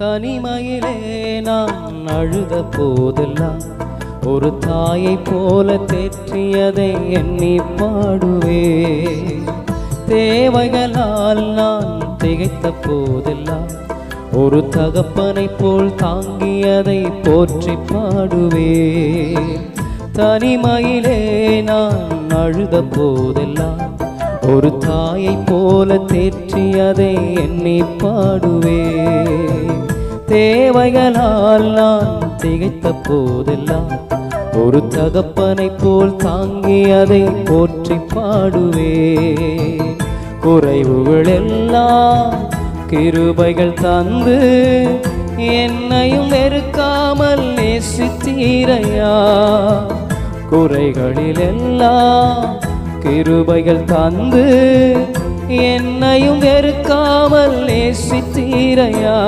தனிமையிலே நான் அழுத போதெல்லாம் ஒரு தாயை போல தேற்றியதை எண்ணி பாடுவே. தேவைகளால் நான் திகைத்த போதெல்லாம் ஒரு தகப்பனை போல் தாங்கியதை போற்றி பாடுவே. தனிமையிலே நான் அழுத போதெல்லாம் ஒரு தாயை போல தேற்றி அதை எண்ணி பாடுவே. தேவைகளால் நான் திகைத்த போதெல்லாம் ஒரு தகப்பனை போல் தாங்கி அதை போற்றி பாடுவே. குறைவுகள் எல்லாம் கிருபைகள் தந்து என்னையும் வெறுக்காமல் நேசித்தீரையா. குறைகளில் எல்லாம் கிருபைகள் தந்து என்னையும் வெறுக்காமல் நேசித்தீரையா.